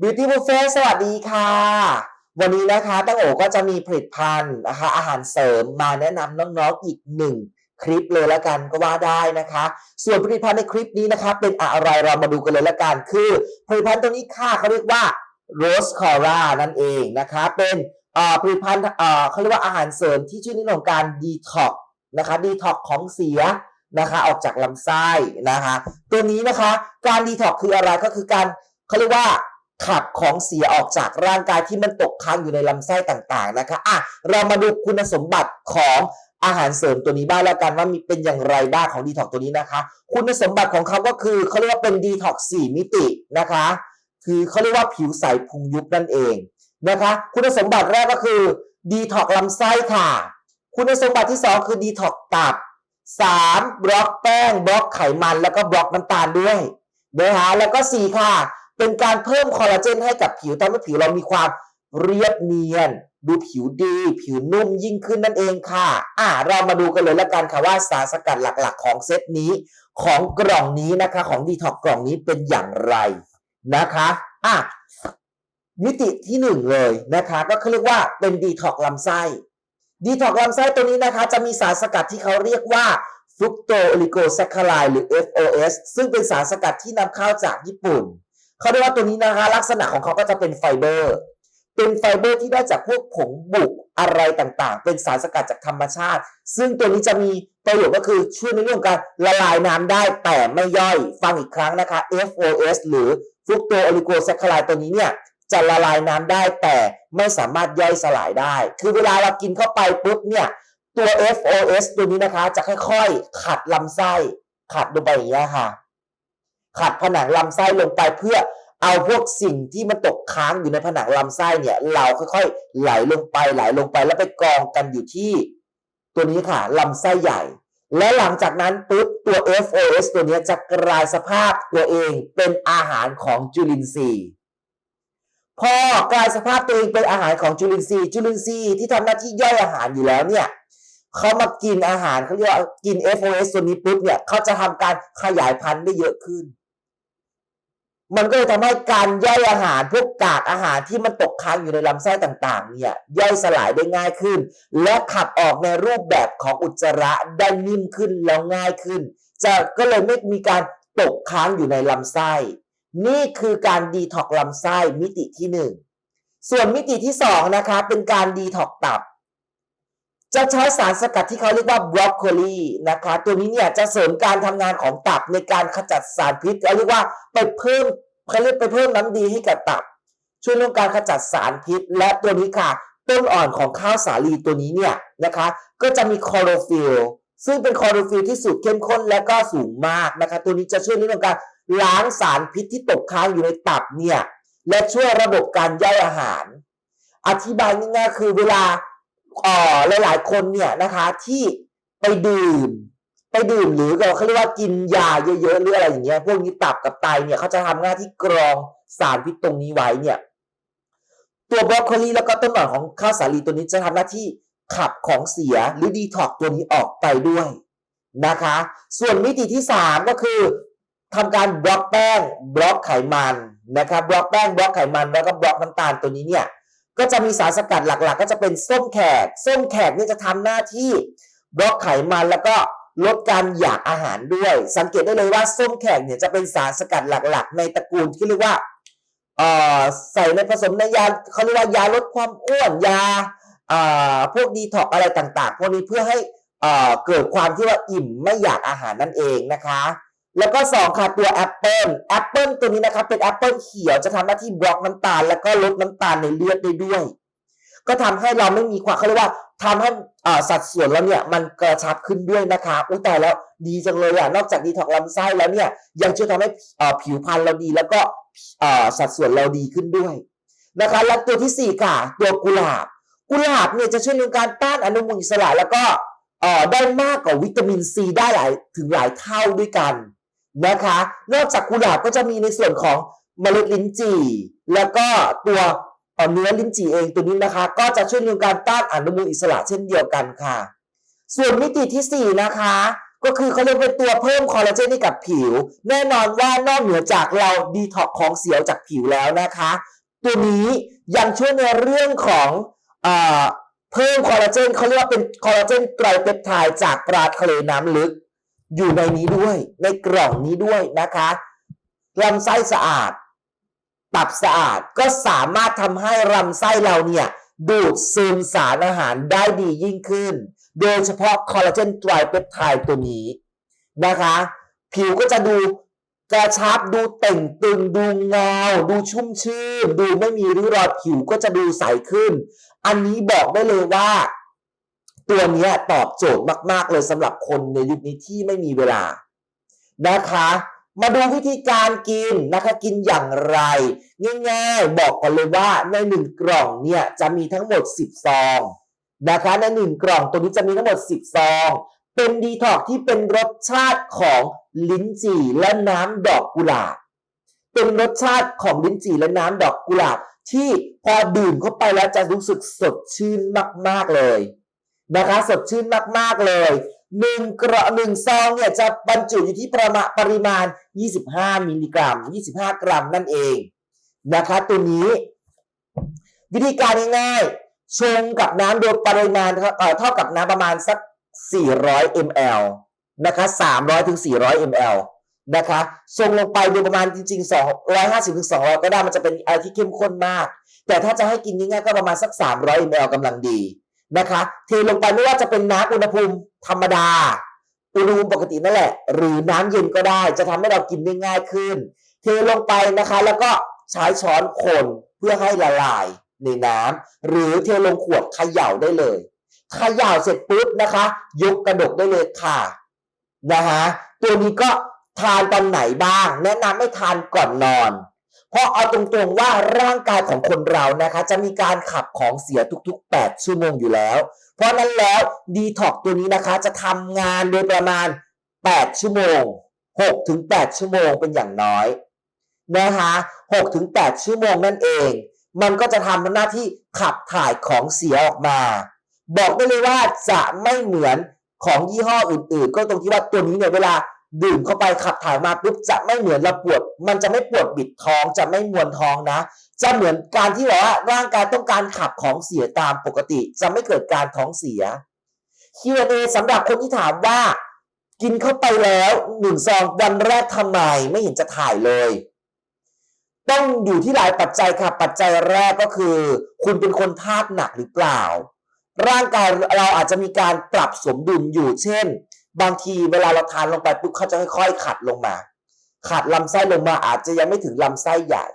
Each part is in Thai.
Beauty Buffet สวัสดีค่ะ วันนี้นะคะตั้งโอก็จะมีผลิตภัณฑ์นะคะอาหารเสริมมาแนะนำน้องๆอีกหนึ่งคลิปเลยละกันก็ว่าได้นะคะ ส่วนผลิตภัณฑ์ในคลิปนี้นะคะเป็นอะไรเรามาดูกันเลยละกัน คือผลิตภัณฑ์ตัวนี้ค่ะเขาเรียกว่า Rose Cora นั่นเองนะคะเป็นเอ่อผลิตภัณฑ์เอ่อเขาเรียกว่าอาหารเสริมที่ช่วยในเรื่องของการดีท็อกนะคะดีท็อกของเสียนะคะออกจากลำไส้นะคะ ตัวนี้นะคะการดีท็อกคืออะไรก็คือการเขาเรียกว่า ขับของเสียออกจากร่างกายที่มันตกค้างอยู่ในลำไส้ต่างๆนะคะอะเรามาดูคุณสมบัติของอาหารเสริมตัวนี้บ้างแล้วกันว่ามีเป็นอย่างไรบ้างของดีท็อกตัวนี้นะคะ คุณสมบัติของเขาก็คือเขาเรียกว่าเป็นดีท็อกสี่มิตินะคะ คือเขาเรียกว่าผิวใสพุงยุบนั่นเองนะคะ คุณสมบัติแรกก็คือดีท็อกลำไส้ค่ะ คุณสมบัติที่สองคือดีท็อกตับสามบล็อกแป้ง บล็อกไขมัน แล้วก็บล็อกน้ำตาลด้วยนะคะแล้วก็สี่ค่ะ เป็นการเพิ่มคอลลาเจนให้กับผิวทำให้ผิวเรามีความเรียบเนียน ดูผิวดี ผิวนุ่มยิ่งขึ้นนั่นเองค่ะ อ่า เรามาดูกันเลยละกันค่ะว่าสารสกัดหลักๆ ของเซตนี้ ของกล่องนี้นะคะ ของดีท็อกกล่องนี้เป็นอย่างไรนะคะอะมิติที่หนึ่งเลยนะคะ ก็คือเรียกว่าเป็นดีท็อกลำไส้ดีท็อกลำไส้ตัวนี้นะคะ จะมีสารสกัดที่เขาเรียกว่าฟรุกโตโอลิโกแซคคาไลหรือ FOS ซึ่งเป็นสารสกัดที่นำเข้าจากญี่ปุ่น เขาเรียกว่าตัวนี้นะคะลักษณะของเขาก็จะเป็นไฟเบอร์ เป็นไฟเบอร์ที่ได้จากพวกผงบุกอะไรต่างๆ เป็นสารสกัดจากธรรมชาติ ซึ่งตัวนี้จะมีประโยชน์ก็คือช่วยในเรื่องการละลายน้ำได้แต่ไม่ย่อย ฟังอีกครั้งนะคะ FOS หรือฟรุกโตโอลิโกแซคคาไลตัวนี้เนี่ยจะละลายน้ำได้แต่ไม่สามารถย่อยสลายได้ คือเวลาเรากินเข้าไปปุ๊บเนี่ยตัว FOS ตัวนี้นะคะจะค่อยๆ ขัดลำไส้ ขัดลงไปอย่างนี้ยค่ะ ขัดผนังลำไส้ลงไปเพื่อเอาพวกสิ่งที่มันตกค้างอยู่ในผนังลำไส้เนี่ยเราค่อยๆ ไหลลงไปไหลลงไปแล้วไปกองกันอยู่ที่ ตัวนี้ค่ะลำไส้ใหญ่ และหลังจากนั้นปุ๊บตัว FOS ตัวนี้จะกลายสภาพตัวเองเป็นอาหารของจุลินทรีย์พอกลายสภาพตัวเองเป็นอาหารของจุลินทรีย์จุลินทรีย์ที่ทำหน้าที่ย่อยอาหารอยู่แล้วเนี่ยเขามากินอาหารเขาเรียกว่ากิน FOS ตัวนี้ปุ๊บเนี่ยเขาจะทำการขยายพันธุ์ได้เยอะขึ้น มันก็เลยทำให้การย่อยอาหารพวกกากอาหารที่มันตกค้างอยู่ในลำไส้ต่างๆเนี่ยย่อยสลายได้ง่ายขึ้น และขับออกในรูปแบบของอุจจาระได้นิ่มขึ้นแล้วง่ายขึ้น จะก็เลยไม่มีการตกค้างอยู่ในลำไส้ นี่คือการดีท็อกลำไส้มิติที่หนึ่งส่วนมิติที่สองนะคะเป็นการดีท็อกตับ จะใช้สารสกัดที่เขาเรียกว่าบรอกโคลีนะคะ ตัวนี้เนี่ยจะเสริมการทำงานของตับในการขจัดสารพิษเขาเรียกว่าไปเพิ่มเขาเรียกไปเพิ่มน้ำดีให้กับตับ ช่วยเรื่องการขจัดสารพิษ และตัวนี้ค่ะ ต้นอ่อนของข้าวสาลีตัวนี้เนี่ยนะคะ ก็จะมีคลอโรฟิลซึ่งเป็นคลอโรฟิลที่สูตรเข้มข้นและก็สูงมากนะคะ ตัวนี้จะช่วยเรื่องการล้างสารพิษที่ตกค้างอยู่ในตับเนี่ยและช่วยระบบการย่อยอาหาร อธิบายง่ายๆคือเวลา เอ่อหลายๆคนเนี่ยนะคะที่ไปดื่ม ไปดื่มหรือเขาเรียกว่ากินยาเยอะๆหรืออะไรอย่างเงี้ยพวกนี้ตับกับไตเนี่ยเขาจะทำหน้าที่กรองสารพิษตรงนี้ไว้เนี่ย ตัวบรอกโคลีแล้วก็ต้นอ่อนของข้าวสาลีตัวนี้จะทำหน้าที่ขับของเสียหรือดีท็อกตัวนี้ออกไปด้วยนะคะ ส่วนมิติที่ 3 ก็คือทำการบล็อกแป้งบล็อกไขมันนะครับบล็อกแป้งบล็อกไขมันแล้วก็บล็อกน้ำตาลตัวนี้เนี่ย ก็จะมีสารสกัดหลักๆ ก็จะเป็นส้มแขก ส้มแขกนี่จะทำหน้าที่บล็อกไขมันแล้วก็ลดการอยากอาหารด้วย สังเกตได้เลยว่าส้มแขกเนี่ยจะเป็นสารสกัดหลักๆ ในตระกูลที่เรียกว่าเอ่อใส่ในผสมในยาเขาเรียกว่ายาลดความอ้วนยาเอ่อพวกดีท็อกอะไรต่างๆ พวกนี้เพื่อให้เอ่อเกิดความที่ว่าอิ่มไม่อยากอาหารนั่นเองนะคะ แล้วก็สองค่ะตัวแอปเปิลแอปเปิลตัวนี้นะครับเป็นแอปเปิลเขียวจะทำหน้าที่บล็อกน้ำตาล แล้วก็ลดน้ำตาลในเลือดได้ด้วย ก็ทำให้เราไม่มีความเขาเรียกว่าทำให้สัดส่วนเราเนี่ยมันกระชับขึ้นด้วยนะคะอุ้ยแต่แล้วดีจังเลยอะนอกจากดีท็อกลำไส้แล้วเนี่ยยังช่วยทำให้ผิวพรรณเราดี แล้วก็สัดส่วนเราดีขึ้นด้วยนะคะแล้วตัวที่สี่ค่ะ ตัวกุหลาบ กุหลาบเนี่ยจะช่วยในการต้านอนุมูลอิสระแล้วก็ได้มากกว่าวิตามินซีได้หลายถึงหลายเท่าด้วยกัน นะคะ นอกจากกุหลาบก็จะมีในส่วนของเมล็ดลิ้นจี่ แล้วก็ตัวเนื้อลิ้นจี่เองตัวนี้นะคะ ก็จะช่วยในการต้านอนุมูลอิสระเช่นเดียวกันค่ะ ส่วนมิติที่ 4 นะคะ ก็คือเขาเรียกเป็นตัวเพิ่มคอลลาเจนให้กับผิว แน่นอนว่านอกเหนือจากเราดีท็อกของเสียวจากผิวแล้วนะคะ ตัวนี้ยังช่วยในเรื่องของอเพิ่มคอลลาเจนเขาเรียกว่าเป็นคอลลาเจนไตรเปปไทด์จากปลาทะเลน้ำลึก อยู่ในนี้ด้วย ในกล่องนี้ด้วยนะคะลำไส้สะอาด ตับสะอาดก็สามารถทำให้ลำไส้เราเนี่ยดูดซึมสารอาหารได้ดียิ่งขึ้น โดยเฉพาะคอลลาเจนไตรเปปไทด์ตัวนี้นะคะ ผิวก็จะดูกระชับดูเต่งตึงดูเงา ดูชุ่มชื่น ดูไม่มีริ้วรอยผิวก็จะดูใสขึ้น อันนี้บอกได้เลยว่า ตัวนี้ตอบโจทย์มาก ๆ เลยสำหรับคนในยุคนี้ที่ไม่มีเวลานะคะ มาดูวิธีการกินนะคะกินอย่างไร ง่าย ๆ บอกก่อนเลยว่าในหนึ่งกล่องเนี่ยจะมีทั้งหมด 10 ซองนะคะในหนึ่งกล่องตัวนี้จะมีทั้งหมด 10 ซอง เป็นดีท็อกที่เป็นรสชาติของลิ้นจี่และน้ำดอกกุหลาบเป็นรสชาติของลิ้นจี่และน้ำดอกกุหลาบที่พอดื่มเข้าไปแล้วจะรู้สึกสดชื่นมาก ๆ เลย นะคะสดชื่นมากๆเลยหนึ่งกระหนึ่งซองเนี่ยจะบรรจุอยู่ที่ประมาณปริมาณ 25 มิลลิกรัม 25 กรัมนั่นเองนะคะตัวนี้ วิธีการง่ายๆชงกับน้ำโดยปริมาณเอ่อเท่ากับน้ำประมาณสัก 400 ml นะคะ300ถึง400 ml นะคะชงลงไปโดยประมาณจริงๆ 250ถึง200 ก็ได้มันจะเป็นอะไรที่เข้มข้นมาก แต่ถ้าจะให้กินง่ายๆก็ประมาณสัก 300 ml กำลังดี นะคะเทลงไปไม่ว่าจะเป็นน้ำอุณหภูมิธรรมดา อุณหภูมิปกตินั่นแหละ หรือน้ำเย็นก็ได้ จะทำให้เรากินได้ง่ายขึ้น เทลงไปนะคะ แล้วก็ใช้ช้อนคนเพื่อให้ละลายในน้ำหรือเทลงขวดเขย่าได้เลยเขย่าเสร็จปุ๊บนะคะ ยกกระดกได้เลยค่ะนะคะตัวนี้ก็ทานตอนไหนบ้าง แนะนำให้ทานก่อนนอน ราะเอาตรงๆว่าร่างกายของคนเรานะคะ จะมีการขับของเสียทุก ๆ 8 ชั่วโมงอยู่แล้ว เพราะนั้นแล้วดีท็อกตัวนี้นะคะจะทำงานโดยประมาณ 8 ชั่วโมง6ถึง8ชั่วโมงเป็นอย่างน้อยนะคะ6ถึง8ชั่วโมงนั่นเอง มันก็จะทำหน้าที่ขับถ่ายของเสียออกมา บอกได้เลยว่าจะไม่เหมือนของยี่ห้ออื่นๆ ก็ตรงที่ว่าตัวนี้เนี่ยเวลา ดื่มเข้าไปขับถ่ายมาปุ๊บจะไม่เหมือนเราปวด มันจะไม่ปวดบิดท้องจะไม่มวนท้องนะ จะเหมือนการที่แบบว่าร่างกายต้องการขับของเสียตามปกติ จะไม่เกิดการท้องเสีย Q&A สำหรับคนที่ถามว่า กินเข้าไปแล้วหนึ่งซองวันแรกทำไมไม่เห็นจะถ่ายเลย ต้องอยู่ที่หลายปัจจัยค่ะ ปัจจัยแรกก็คือ คุณเป็นคนธาตุหนักหรือเปล่า ร่างกายเราอาจจะมีการปรับสมดุลอยู่เช่น บางทีเวลาเราทานลงไปปุ๊บเขาจะค่อยๆขัดลงมา ขัดลำไส้ลงมาอาจจะยังไม่ถึงลำไส้ใหญ่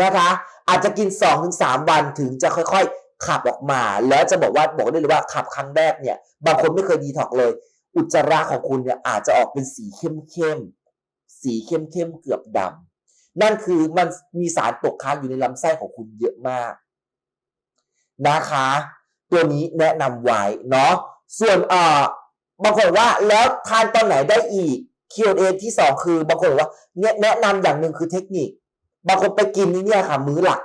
นะคะ อาจจะกิน2อถึงสวันถึงจะค่อยๆ ขับออกมา แล้วจะบอกว่าบอกได้เลยว่าขับครั้งแรกเนี่ย บางคนไม่เคยดีท็อกเลย อุจจาระของคุณเนี่ยอาจจะออกเป็นสีเข้มๆสีเข้มๆเกือบดำนั่นคือมันมีสารตกค้างอยู่ในลำไส้ของคุณเยอะมาก นะคะ ตัวนี้แนะนำไว้เนาะส่วนเอ่อ บางคนว่าแล้วทานตอนไหนได้อีก Q&A ที่สองคือบางคนบอกว่าเนี่ยแนะนำอย่างหนึ่งคือเทคนิค บางคนไปกินนี่เนี่ยค่ะ มื้อหลัก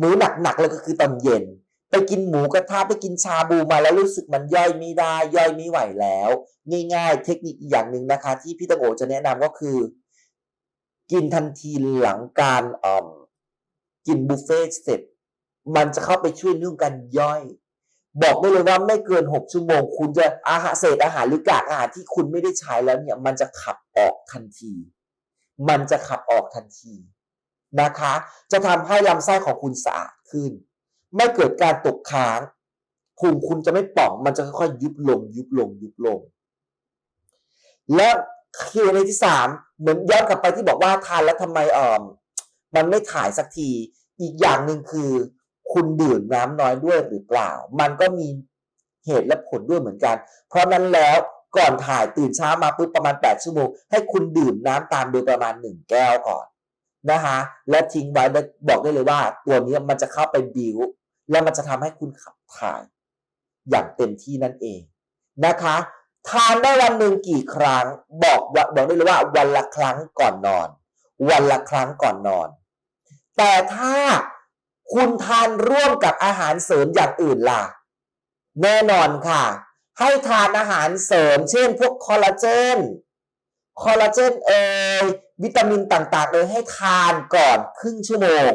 มื้อหนักๆเลยก็คือตอนเย็น ไปกินหมูกระทะไปกินชาบูมาแล้วรู้สึกมันย่อยไม่ได้ ย่อยไม่ไหวแล้ว ง่าย ๆ เทคนิคอีกอย่างหนึ่งนะคะ ที่พี่ตังโอจะแนะนำก็คือ กินทันทีหลังการอ่อกินบุฟเฟ่ต์เสร็จ มันจะเข้าไปช่วยเรื่องการย่อย บอกได้เลยว่าไม่เกิน 6 ชั่วโมง คุณจะอาหารเศษอาหารหรือกากอาหารที่คุณไม่ได้ใช้แล้วเนี่ย มันจะขับออกทันที มันจะขับออกทันทีนะคะ จะทำให้ลำไส้ของคุณสะอาดขึ้น ไม่เกิดการตกค้างพุงคุณจะไม่ป่อง มันจะค่อยๆยุบลง ยุบลง ยุบลง และคีในที่สามเหมือนย้อนกลับไปที่บอกว่าทานแล้วทำไมอ่อมมันไม่ถ่ายสักที อีกอย่างหนึ่งคือ คุณดื่มน้ำน้อยด้วยหรือเปล่า มันก็มีเหตุและผลด้วยเหมือนกัน เพราะนั้นแล้วก่อนถ่ายตื่นเช้ามาปุ๊บประมาณ 8 ชั่วโมง ให้คุณดื่มน้ำตามโดยประมาณ 1 แก้วก่อนนะคะและทิ้งไว้บอกได้เลยว่า ตัวนี้มันจะเข้าไปบิวแล้วมันจะทำให้คุณขับถ่าย อย่างเต็มที่นั่นเองนะคะทานได้วันหนึ่งกี่ครั้ง บอกบอกได้เลยว่าวันละครั้งก่อนนอน วันละครั้งก่อนนอน แต่ถ้า คุณทานร่วมกับอาหารเสริมอย่างอื่นล่ะ แน่นอนค่ะ ให้ทานอาหารเสริม เช่น พวกคอลลาเจน คอลลาเจนเอยวิตามินต่างๆเลยให้ทานก่อนครึ่งชั่วโมง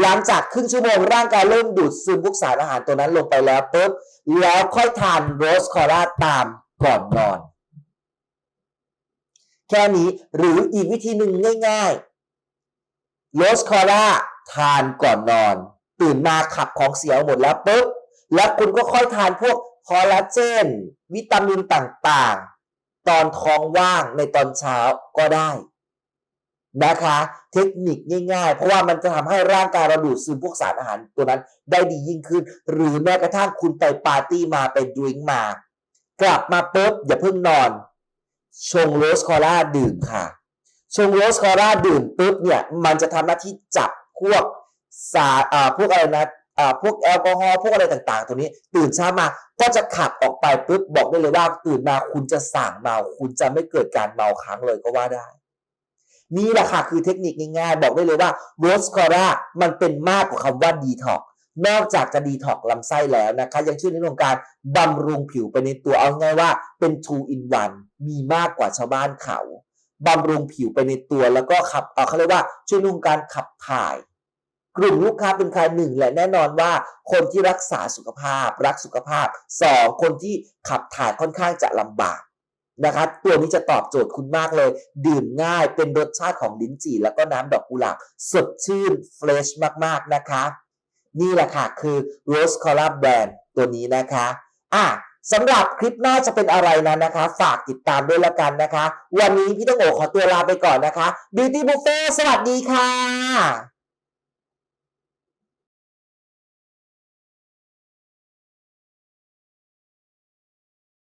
หลังจากครึ่งชั่วโมงร่างกายเริ่มดูดซึมพวกสารอาหารตัวนั้นลงไปแล้วปุ๊บแล้วค่อยทานโรสคอร่าตามก่อนนอน แค่นี้หรืออีกวิธีหนึ่งง่ายๆโรสคอร่า ทานก่อนนอน ตื่นมาขับของเสียหมดแล้วปุ๊บแล้วคุณก็ค่อยทานพวกคอลลาเจน วิตามินต่างๆ ตอนท้องว่างในตอนเช้าก็ได้นะคะ เทคนิคง่ายๆ เพราะว่ามันจะทำให้ร่างกายเราดูดซึมพวกสารอาหารตัวนั้นได้ดียิ่งขึ้น หรือแม้กระทั่งคุณไปปาร์ตี้มาไปดริงมา กลับมาปุ๊บอย่าเพิ่งนอน ชงโรสคอร่าดื่มค่ะ ชงโรสคอร่าดื่มปุ๊บเนี่ย มันจะทำหน้าที่จับ พวกสารอ่าพวกอะไรนะอ่าพวกแอลกอฮอล์พวกอะไรต่างๆ ตัวนี้ ตื่นเช้ามาก็จะขับออกไปปุ๊บบอกได้เลยว่าตื่นมาคุณจะสั่งเมา คุณจะไม่เกิดการเมาค้างเลยก็ว่าได้นี่แหละค่ะคือเทคนิคง่ายๆ บอกได้เลยว่าโรสคอร่ามันเป็นมากกว่าคำว่าดีท็อกนอกจากจะดีท็อกลำไส้แล้วนะคะ ยังช่วยในเรื่องการบำรุงผิวไปในตัวเอาง่ายว่าเป็น two in one มีมากกว่าชาวบ้านเขาบำรุงผิวไปในตัวแล้วก็ขับเอ่อเขาเรียกว่าช่วยในเรื่องการขับถ่าย กลุ่มลูกค้าเป็นใครหนึ่งแหละแน่นอนว่าคนที่รักษาสุขภาพ รักสุขภาพสองคนที่ขับถ่ายค่อนข้างจะลำบากนะคะตัวนี้จะตอบโจทย์คุณมากเลย ดื่มง่ายเป็นรสชาติของลิ้นจี่ แล้วก็น้ำดอกกุหลาบสดชื่นเฟรชมากๆนะคะ นี่แหละค่ะ คือ Rose Cola Brand ตัวนี้นะคะอะสำหรับคลิปหน้าจะเป็นอะไรนั้นนะคะ ฝากติดตามด้วยละกันนะคะ วันนี้พี่ต้องโอขอตัวลาไปก่อนนะคะ Beauty Buffet สวัสดีค่ะ